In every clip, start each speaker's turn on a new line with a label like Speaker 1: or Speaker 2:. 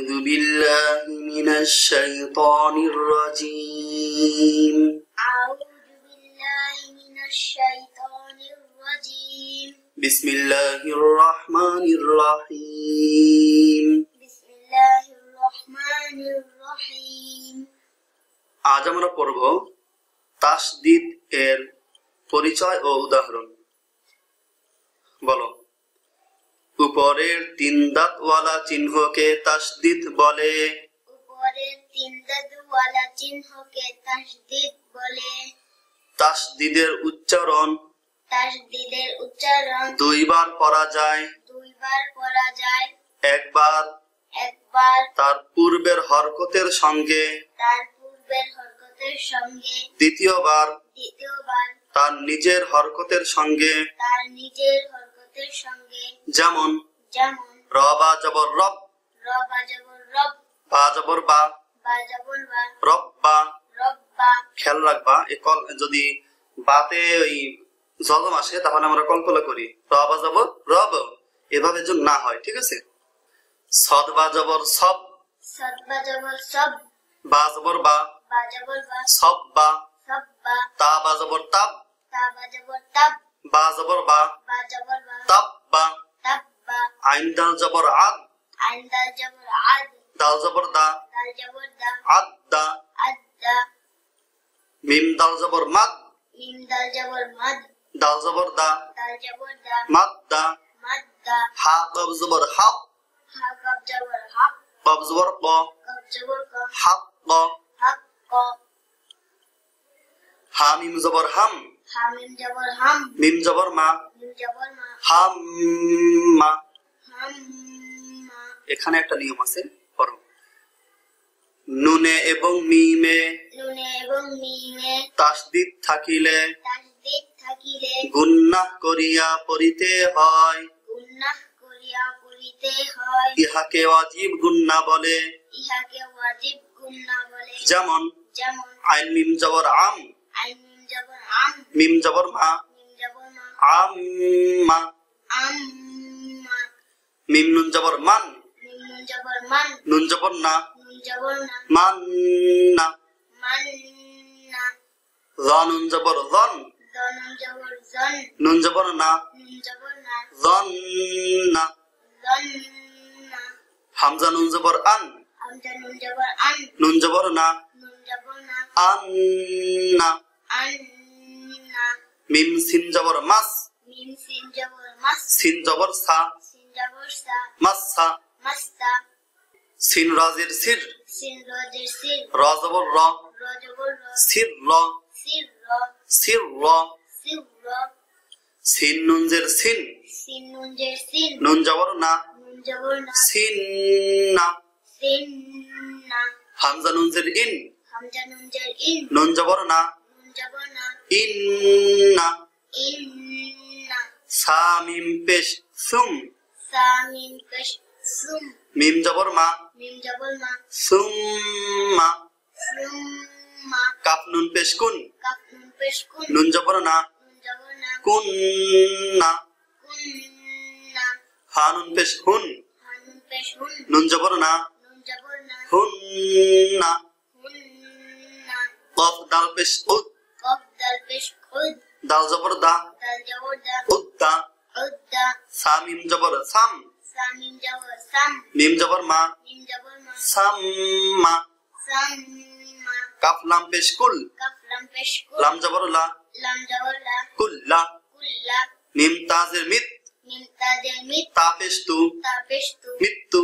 Speaker 1: أعوذ بالله من الشيطان الرجيم
Speaker 2: أعوذ بالله من الشيطان الرجيم
Speaker 1: بسم الله الرحمن الرحيم
Speaker 2: بسم الله الرحمن الرحيم
Speaker 1: আজ আমরা পড়ব তাসদিদ এর পরিচয় ও উদাহরণ বলো উপরের তিন দাঁতওয়ালা চিহ্নকে তাসদিদ বলে।
Speaker 2: উপরের তিন দাদুওয়ালা চিহ্নকে তাসদিদ বলে।
Speaker 1: তাসদিদের উচ্চারণ।
Speaker 2: তাসদিদের উচ্চারণ।
Speaker 1: দুইবার করা যায়।
Speaker 2: দুইবার করা যায়।
Speaker 1: একবার।
Speaker 2: একবার।
Speaker 1: তার পূর্বের হরকতের সঙ্গে।
Speaker 2: তার পূর্বের হরকতের সঙ্গে।
Speaker 1: দ্বিতীয়বার।
Speaker 2: দ্বিতীয়বার।
Speaker 1: তার নিজের হরকতের সঙ্গে।
Speaker 2: তার নিজের সঙ্গে
Speaker 1: যেমন
Speaker 2: যেমন
Speaker 1: রবা জবর রব
Speaker 2: রব আজবর রব
Speaker 1: বা জবর বা
Speaker 2: বা জবর বা
Speaker 1: রব বা
Speaker 2: রব্বা
Speaker 1: খেয়াল রাখবা এই কল যদি বাতে ওই জলম আসে তাহলে আমরা কল্পনা করি রবা জবর রব এভাবে যেন না হয় ঠিক আছে সদ বা জবর সব
Speaker 2: সদ বা জবর সব
Speaker 1: বা জবর বা
Speaker 2: বা জবর বা
Speaker 1: সব বা তা বা জবর তাব
Speaker 2: তা বা জবর তাব
Speaker 1: বা জবর বা
Speaker 2: বা জবর বা
Speaker 1: তাব বা
Speaker 2: তাব্বা
Speaker 1: আইন দাল জবর আদ
Speaker 2: আইন দাল জবর আদ
Speaker 1: দাল জবর দা
Speaker 2: দাল জবর দা
Speaker 1: আদ দা
Speaker 2: আদ্দা
Speaker 1: মিম দাল জবর মাদ
Speaker 2: মিম দাল জবর মদ
Speaker 1: দাল জবর দা
Speaker 2: দাল জবর দা
Speaker 1: মাদ দা
Speaker 2: মাদ্দা
Speaker 1: হা কব জবর হাক
Speaker 2: হা কব জবর হক
Speaker 1: কব জবর ক
Speaker 2: কব জবর ক
Speaker 1: হাক ক
Speaker 2: হক ক
Speaker 1: হা মিম জবর হাম।
Speaker 2: মিম জবর হাম।
Speaker 1: মিম জবর মা।
Speaker 2: মিম জবর মা।
Speaker 1: হাম মা।
Speaker 2: হাম মা।
Speaker 1: এখানে একটা নিয়ম আছে পড়ো। নুনে এবং মিমে
Speaker 2: নুনে এবং মিমে
Speaker 1: তাসদিদ থাকিলে
Speaker 2: তাসদিদ থাকিলে
Speaker 1: গুন্নাহ করিয়া পড়িতে হয়।
Speaker 2: গুন্নাহ করিয়া পড়িতে হয়।
Speaker 1: ইহাকে ওয়াজিব গুন্না বলে।
Speaker 2: ইহাকে ওয়াজিব গুন্না বলে।
Speaker 1: যেমন
Speaker 2: যেমন
Speaker 1: আইন মিম জবর আম।
Speaker 2: মিম জবর
Speaker 1: মা।
Speaker 2: মিম জবর মা
Speaker 1: আম মা
Speaker 2: আম মা
Speaker 1: মিম নুন জবর মান।
Speaker 2: নুন জবর
Speaker 1: না। মান না। নুন জবর জন
Speaker 2: নুন জবর
Speaker 1: না। জন না। হামজা নুন জবর আন।
Speaker 2: নুন জবর
Speaker 1: না। আন না।
Speaker 2: না।
Speaker 1: মিম সিন জবর মাস।
Speaker 2: মিম সিন জবর মাস।
Speaker 1: সিন জবর সা।
Speaker 2: সিন জবর সা।
Speaker 1: মাস সা।
Speaker 2: মাস্তা
Speaker 1: সিন রাজের সির।
Speaker 2: সিন রজের সির।
Speaker 1: র জবর র।
Speaker 2: র জবর র।
Speaker 1: সির র।
Speaker 2: সির র।
Speaker 1: সির র।
Speaker 2: সির র।
Speaker 1: সিন নুনজের সিন।
Speaker 2: সিন নুন জের সিন।
Speaker 1: নুন জবর না।
Speaker 2: নুন জবর না।
Speaker 1: সিন না।
Speaker 2: সিন না।
Speaker 1: হামজা নুনজের ইন।
Speaker 2: হামজা নুন জের ইন।
Speaker 1: নুন জবর না।
Speaker 2: নুন জবর না।
Speaker 1: ইন না সা মিম পেশ সুম
Speaker 2: সা মিম পেশ সুম
Speaker 1: মিম জবর মা
Speaker 2: মিম জবর মা
Speaker 1: কাপ নুন পেশ কুন
Speaker 2: কাপ নুন পেশ কুন
Speaker 1: নুন জবর না
Speaker 2: নুন জবর না
Speaker 1: হা নুন পেশ হুন
Speaker 2: হা নুন পেশ হুন
Speaker 1: নুন জবর না
Speaker 2: নুন জবর না
Speaker 1: কফ দাল পেশ উদ
Speaker 2: কফ দাল
Speaker 1: জবর দা উদ্দা
Speaker 2: উদ্দা
Speaker 1: সা মিম জবর সাম
Speaker 2: মিম জবর
Speaker 1: মা
Speaker 2: মিম জবর মা
Speaker 1: সাম মা
Speaker 2: সাম মা
Speaker 1: কাফ লাম পেশ কুল
Speaker 2: লাম
Speaker 1: জবর লা কুল্লা মিম তাজের মিত তা পেশ তু
Speaker 2: মিত্তু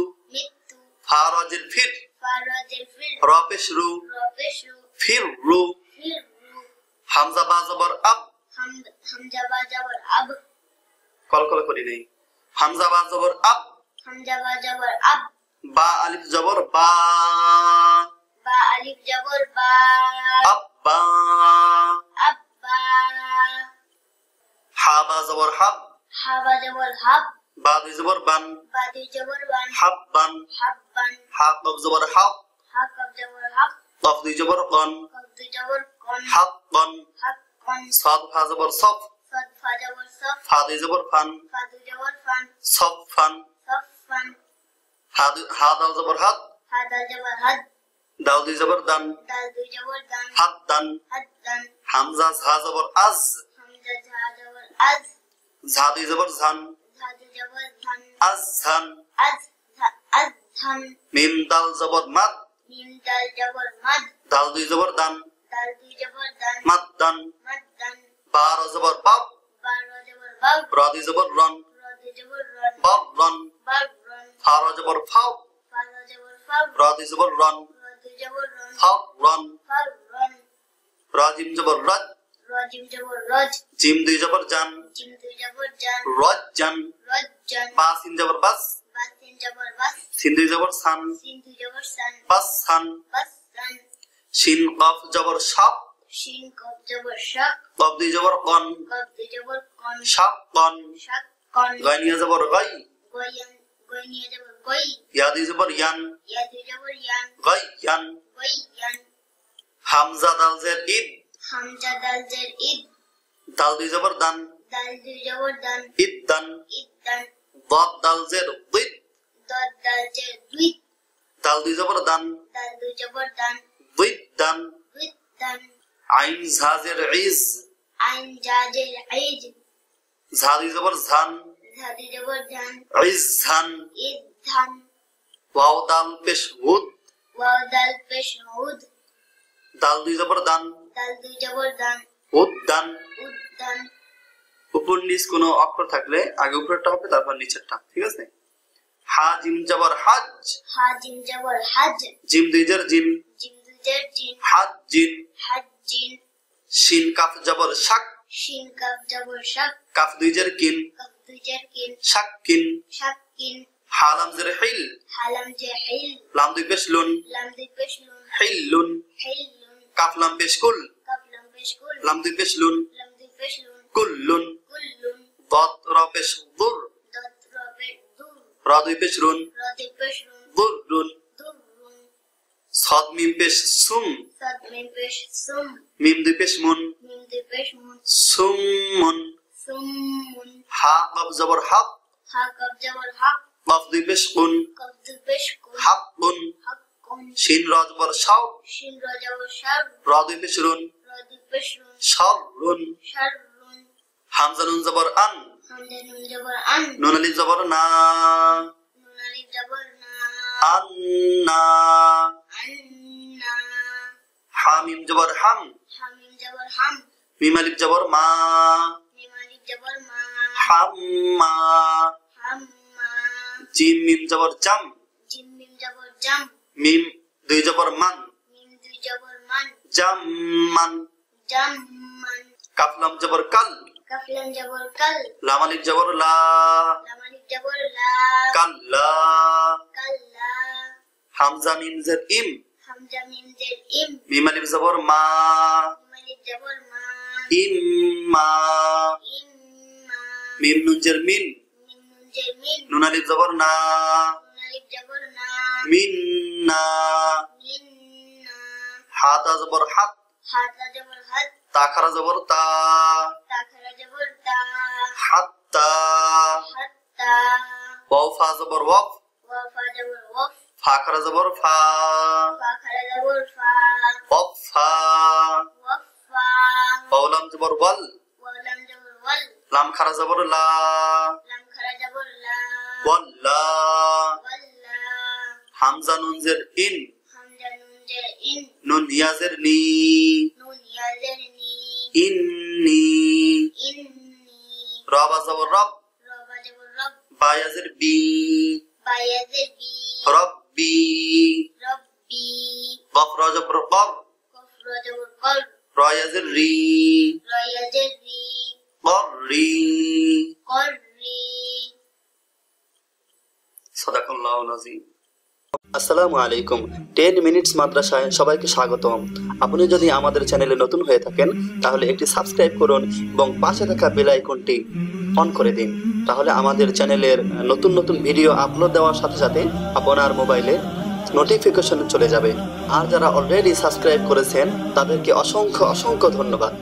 Speaker 2: ফারাজের ফির
Speaker 1: র পেশ রু ফির রু হামজা বা জবর আব।
Speaker 2: হামজা বা জবর আব।
Speaker 1: কলকল করি নেই হামজা বা জবর আব।
Speaker 2: হামজা বা জবর আব।
Speaker 1: বা আলিফ জবর বা।
Speaker 2: বা আলিফ জবর বা।
Speaker 1: আব্বা।
Speaker 2: আব্বা।
Speaker 1: হা বা জবর হাব।
Speaker 2: হা বা জবর হাব।
Speaker 1: বা দুই জবর বান।
Speaker 2: বা দুই জবর বান।
Speaker 1: হাব্বান
Speaker 2: হাব্বান
Speaker 1: হা কব জবর হাব।
Speaker 2: হা কব জবর হাক
Speaker 1: কফ দুই জবর কন
Speaker 2: দুই জবর
Speaker 1: হাক্কন
Speaker 2: হাক কন
Speaker 1: সাদ ফা জবর সফ
Speaker 2: সদ ফা জবর
Speaker 1: ফান সফ ফান
Speaker 2: সফ ফান
Speaker 1: হা দু- হা দাল জবর
Speaker 2: হাদ
Speaker 1: দাল দুই জবর দান হাত দান হামজা ঝা জবর আজ
Speaker 2: হামজা ঝা জবর
Speaker 1: ঝান আজ ঝান মিম দাল জবর মাদ
Speaker 2: মিম দাল জবর মাদ
Speaker 1: দাল দুই জবর দান
Speaker 2: দাল দুই জবর দান
Speaker 1: মাদ দান
Speaker 2: মাদ দান
Speaker 1: বার জবর বাব
Speaker 2: বার জবর
Speaker 1: রন। বাব রন।
Speaker 2: বাব রন।
Speaker 1: জবর ফাও।
Speaker 2: ফা জবর
Speaker 1: রন। ফাও রন।
Speaker 2: ফাব রন।
Speaker 1: র জিম জবর রজ।
Speaker 2: জিম
Speaker 1: দুই জবর জান। রজ জান। বা সিন জবর বাস। সিন। দুই জবর সান। বাস সান।
Speaker 2: বাস
Speaker 1: শিন কফ জবর সাপ।
Speaker 2: শিন কব জবর শাক
Speaker 1: কফ দুই জবর কন।
Speaker 2: কব দুই জবর কন।
Speaker 1: সাপ কন।
Speaker 2: শাক কন।
Speaker 1: গাইনিয়া জবর গাই
Speaker 2: গয়ান গয়নিয়া জবর গই
Speaker 1: ইয়া দুই জবর ইয়ান।
Speaker 2: ইয়া দুই জবর ইয়ান।
Speaker 1: গাই ইয়ান।
Speaker 2: গই ইয়ান।
Speaker 1: হামজা দাল জের ঈদ।
Speaker 2: হামজা দাল জের ঈদ।
Speaker 1: দাল দুই জবর দান।
Speaker 2: দাল দুই জবর দান।
Speaker 1: ঈদ দান।
Speaker 2: ঈদ দান।
Speaker 1: দদ দাল জের দিদ
Speaker 2: দদ দাল জের দুই
Speaker 1: দাল দুই জবর দান।
Speaker 2: দাল দুই জবর দান।
Speaker 1: ওয়াও দাল পেশ হুদ
Speaker 2: ওয়াও দাল পেশ উদ
Speaker 1: দাল দুই জবর দান
Speaker 2: দাল দুই জবর দান
Speaker 1: হুদ দান
Speaker 2: উদ্দান
Speaker 1: উপর নিচ কোনো অক্ষর থাকলে আগে উপরেরটা হবে তারপর নিচেরটা ঠিক আছে হা জিম জবর হাজ
Speaker 2: হা জিম জবর হাজ
Speaker 1: জিম দুই জের জিম
Speaker 2: জিম দুই জের জিন
Speaker 1: হাজ জিন
Speaker 2: হাজ জিন
Speaker 1: শিন কাফ জবর শাক।
Speaker 2: শিন কাপ জবর শাক।
Speaker 1: কাফ দুই জের কিন।
Speaker 2: কাপ দুই জের কিন।
Speaker 1: শাক কিন।
Speaker 2: শাক কিন।
Speaker 1: হালাম জের হিল।
Speaker 2: হালাম যে হিল।
Speaker 1: লাম দুই পেশ লুন।
Speaker 2: লাম দুই পেশ লুন।
Speaker 1: হিল লুন।
Speaker 2: হিল লুন।
Speaker 1: কাফ লাম পেশ কুল।
Speaker 2: কাপ লাম পেশ কুল।
Speaker 1: লাম দুই পেশ লুন।
Speaker 2: লাম দুই পেশ লুন।
Speaker 1: কুল লুন।
Speaker 2: কুল লুন।
Speaker 1: দত র পেশ দুর
Speaker 2: দত রবে দুর
Speaker 1: র দুই পেশ রুন
Speaker 2: র দুই পেশ
Speaker 1: রুন
Speaker 2: দুর রুন
Speaker 1: সদ মিম পেশ সুম।
Speaker 2: সাদ মিম পেশ সুম।
Speaker 1: মিম দুই পেশ মুন।
Speaker 2: মিম দুই পেশ মুন।
Speaker 1: সুম মুন।
Speaker 2: সুম মুন।
Speaker 1: হা কব জবর হক
Speaker 2: হা কাপ জবর হাক
Speaker 1: কফ দুই পেশ কুন।
Speaker 2: কাপ দুই পেশ কুল
Speaker 1: হাক কুন।
Speaker 2: হাক কুন।
Speaker 1: শিন র জবর শাও
Speaker 2: শিন র জবর শার
Speaker 1: র দুই পেশ রুন।
Speaker 2: র দুই পেশ লুন
Speaker 1: শার রুন।
Speaker 2: শার লুন
Speaker 1: হামজা নুন জবর আন।
Speaker 2: হামদা নুন জবর আন।
Speaker 1: নুন আলিফ জবর না।
Speaker 2: নুন আলিফ জবর না।
Speaker 1: আন্না হামিম জবর হাম।
Speaker 2: হামিম জবর হাম।
Speaker 1: মিম আলিফ জবর মা।
Speaker 2: মিম আলিফ জবর মা।
Speaker 1: হাম্মা।
Speaker 2: হাম্মা।
Speaker 1: জিম মিম জবর জাম।
Speaker 2: জিম মিম জবর জাম।
Speaker 1: মিম দুই জবর মান।
Speaker 2: মিম দুই জবর মান।
Speaker 1: জাম মান।
Speaker 2: জাম মান।
Speaker 1: কাফলাম জবর কাল।
Speaker 2: কাফলাম জবর কাল।
Speaker 1: লাম আলিফ জবর লা।
Speaker 2: লাম আলিফ জবর লা।
Speaker 1: কাল্লা
Speaker 2: কাল্লা
Speaker 1: হামজা মিম জের ইম।
Speaker 2: হামজা মিম জের ইম
Speaker 1: মিম আলিফ জবর মা
Speaker 2: মিম আলিফ জবর মা
Speaker 1: ইম্মা
Speaker 2: ইম্মা
Speaker 1: মিম নুন জের মিন
Speaker 2: মিম নুন জের মিন
Speaker 1: নুন আলিফ জবর না
Speaker 2: নুন আলিফ জবর না
Speaker 1: মিন্না
Speaker 2: মিন্না
Speaker 1: হাতা জবর হাত
Speaker 2: হাতা জবর হাত
Speaker 1: তাখারা জবর তা
Speaker 2: তাখারা জবর তা
Speaker 1: হাত্তা
Speaker 2: হাত্তা
Speaker 1: ওয়াও ফা জবর ওয়াফ
Speaker 2: ওয়াফা জবর ওয়াফ
Speaker 1: ফাখারা জবর ফা।
Speaker 2: ফাখারা জবর ফা।
Speaker 1: ওয়াফ ফা। ওয়ালাম জবর ওয়াল। লাম খারা জবর লা।
Speaker 2: খারা
Speaker 1: ওয়াল্লা হামজা নুন জের ইন।
Speaker 2: হামজা নুন জের ইন
Speaker 1: নুন ইয়াজের নি। ইন্নি। রবা জবর রব।
Speaker 2: রবা রব।
Speaker 1: বায়াজের বি।
Speaker 2: বায়াজের বি
Speaker 1: রব্বি।
Speaker 2: রব্বি।
Speaker 1: জবর কর
Speaker 2: কফর জবর কর
Speaker 1: রয়াজের রি
Speaker 2: রয়াজের রি
Speaker 1: কর রি
Speaker 2: কর রি
Speaker 1: সদাকল্লাহ নাজিম আসসালামু আলাইকুম। টেন মিনিটস মাদ্রাসায় সবাইকে স্বাগতম। আপনি যদি আমাদের চ্যানেলে নতুন হয়ে থাকেন তাহলে একটি সাবস্ক্রাইব করুন এবং পাশে থাকা বেল আইকনটি অন করে দিন। তাহলে আমাদের চ্যানেলের নতুন নতুন ভিডিও আপলোড দেওয়ার সাথে সাথে আপনার মোবাইলে নোটিফিকেশন চলে যাবে। আর যারা অলরেডি সাবস্ক্রাইব করেছেন, তাদেরকে অসংখ্য অসংখ্য ধন্যবাদ।